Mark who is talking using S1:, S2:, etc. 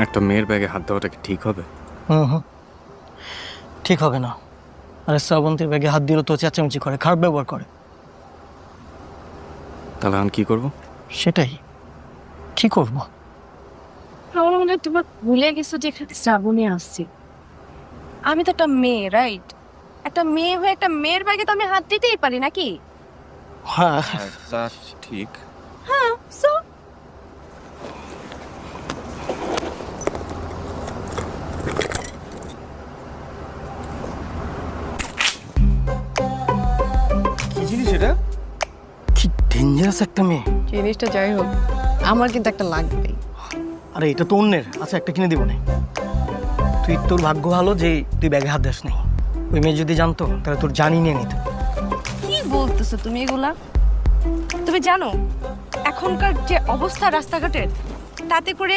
S1: একটা মেয়ের ব্যাগে হাত দেওয়াটা কি ঠিক হবে?
S2: হুম হুম। ঠিক হবে না। আরে শ্রাবন্তীর ব্যাগে হাত দিলে তো চেঁচামেচি করে খারাপ ব্যবহার করে।
S1: তাহলে আমি কি করব?
S2: সেটাই। কি করব?
S3: আমার মনে হয় তোমার ভুলে গেছো যে এখানে শ্রাবণী আসছে আমি তো একটা মেয়ে রাইট একটা মেয়ে হয়ে একটা মেয়ের ব্যাগে তো আমি হাত দিতেই পারি নাকি?
S2: হ্যাঁ।
S1: তা ঠিক।
S3: হ্যাঁ সো
S1: জিনিস এটা?
S2: কি ডেঞ্জারাস একটা মেয়ে।
S3: জিনিসটা যাই হোক আমার কিন্তু একটা লাগবেই।
S2: আরে এটা তো অন্যের। আচ্ছা একটা কিনে দিব না। তুই তোর ভাগ্য ভালো যে তুই ব্যাগে হাত দাস নাই। ওই মেয়ে যদি জানতো তাহলে তোর জানি নিয়ে নিত।
S3: কি বলতেছো তুমি এগুলা? তুমি জানো এখনকার যে অবস্থা রাস্তাঘাটের তাতে করে